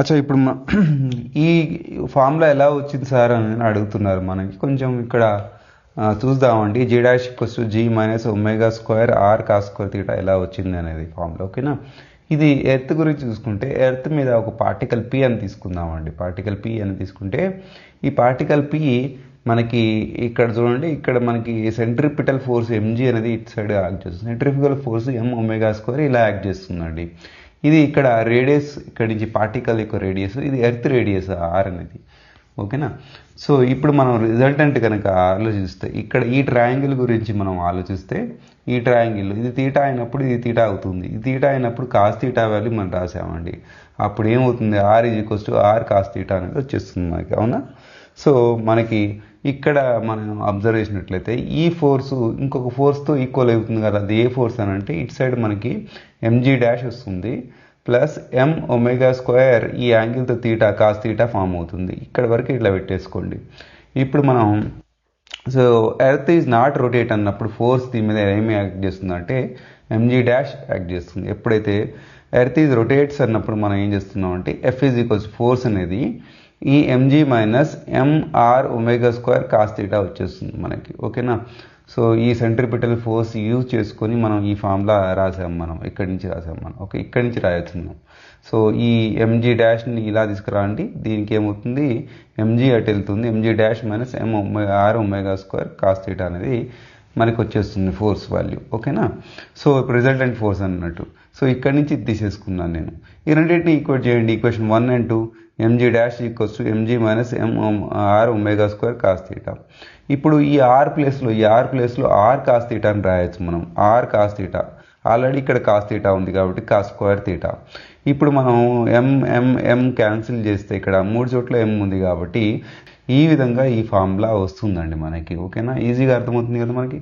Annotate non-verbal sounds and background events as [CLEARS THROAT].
అచ్చా ఇప్పుడు [CLEARS THROAT] ఈ ఫార్ములా ఎలా వచ్చింది సార్ అని అడుగుతున్నారు మనకి. కొంచెం ఇక్కడ చూద్దామండి. G dash equals to G minus omega square R cos square theta ఎలా వచ్చింది అనేది ఫామ్లో ఓకేనా? ఇది ఎర్త్ గురించి చూసుకుంటే ఎర్త్ మీద ఒక పార్టికల్ పి అని తీసుకుందామండి. పార్టికల్ పి అని తీసుకుంటే ఈ పార్టికల్ పి మనకి ఇక్కడ చూడండి ఇక్కడ మనకి సెంట్రిపిటల్ ఫోర్స్ ఎంజీ అనేది ఇటు సైడ్ యాక్ట్ చేస్తుంది. Centrifugal force M omega square ఇలా యాక్ట్ చేస్తుందండి. ఇది ఇక్కడ రేడియస్ ఇక్కడ నుంచి పార్టికల్ యొక్క రేడియస్ ఇది ఎర్త్ రేడియస్ ఆర్ అనేది. ఓకేనా సో ఇప్పుడు మనం రిజల్టెంట్ కనుక ఆలోచిస్తే ఇక్కడ ఈ ట్రయాంగిల్ గురించి మనం ఆలోచిస్తే ఈ ట్రయాంగిల్ ఇది తీటా అయినప్పుడు ఇది తీటా అవుతుంది. ఇది తీటా అయినప్పుడు కాస్ తీటా వాల్యూ మనం రాసామండి. అప్పుడు ఏమవుతుంది? R is equals to R cos theta అనేది వచ్చేస్తుంది మనకి. అవునా? సో మనకి ఇక్కడ మనం అబ్జర్వ్ చేసినట్లయితే ఈ ఫోర్స్ ఇంకొక ఫోర్స్తో ఈక్వల్ అవుతుంది కదా అది ఏ ఫోర్స్ అని అంటే ఇటు సైడ్ మనకి ఎంజీ డాష్ వస్తుంది ప్లస్ ఎం ఒమేగా స్క్వేర్ ఈ యాంగిల్తో తీటా కాస్ తీటా ఫామ్ అవుతుంది. ఇక్కడ వరకు ఇట్లా పెట్టేసుకోండి. ఇప్పుడు మనం so earth is not rotate అన్నప్పుడు ఫోర్స్ దీని మీద ఏమి యాక్ట్ చేస్తుంది అంటే ఎంజీ డాష్ యాక్ట్ చేస్తుంది. ఎప్పుడైతే ఎర్త్ ఈజ్ రొటేట్స్ అన్నప్పుడు మనం ఏం చేస్తున్నాం అంటే ఎఫ్ ఈజ్ ఈక్వల్స్ ఫోర్స్ అనేది ఈ MG minus MR omega square cos theta వచ్చేస్తుంది మనకి. ఓకేనా? సో ఈ సెంట్రిపిటల్ ఫోర్స్ యూజ్ చేసుకొని మనం ఈ ఫార్ములా రాసాం మనం. ఇక్కడి నుంచి రాసాం మనం. ఓకే ఇక్కడి నుంచి రాయొచ్చున్నాం. సో ఈ ఎంజీ డాష్ని ఇలా తీసుకురాండి. దీనికి ఏమవుతుంది? ఎంజీ అటు వెళ్తుంది. MG dash minus M R omega square cos theta అనేది మనకి వచ్చేస్తుంది ఫోర్స్ వాల్యూ ఓకేనా? సో ఇప్పుడు రిజల్టెంట్ ఫోర్స్ అన్నట్టు. సో ఇక్కడి నుంచి తీసేసుకున్నాను నేను. ఈ రెండింటిని ఈక్వేట్ చేయండి. Equation one and two MG dash equals to MG minus M R omega square cos theta ఇప్పుడు ఈ ఆర్ ప్లేస్లో ఈ ఆర్ ప్లేస్లో ఆర్ కాస్ తీటా అని రాయొచ్చు మనం. ఆర్ కాస్ తీటా ఆల్రెడీ ఇక్కడ కాస్ తీటా ఉంది కాబట్టి కాస్ స్క్వేర్ తీటా ఇప్పుడు మనం ఎం ఎం ఎం క్యాన్సిల్ చేస్తే ఇక్కడ మూడు చోట్ల ఎం ఉంది కాబట్టి ఈ విధంగా ఈ ఫార్ములా వస్తుందండి మనకి. ఓకేనా ఈజీగా అర్థమవుతుంది కదా మనకి?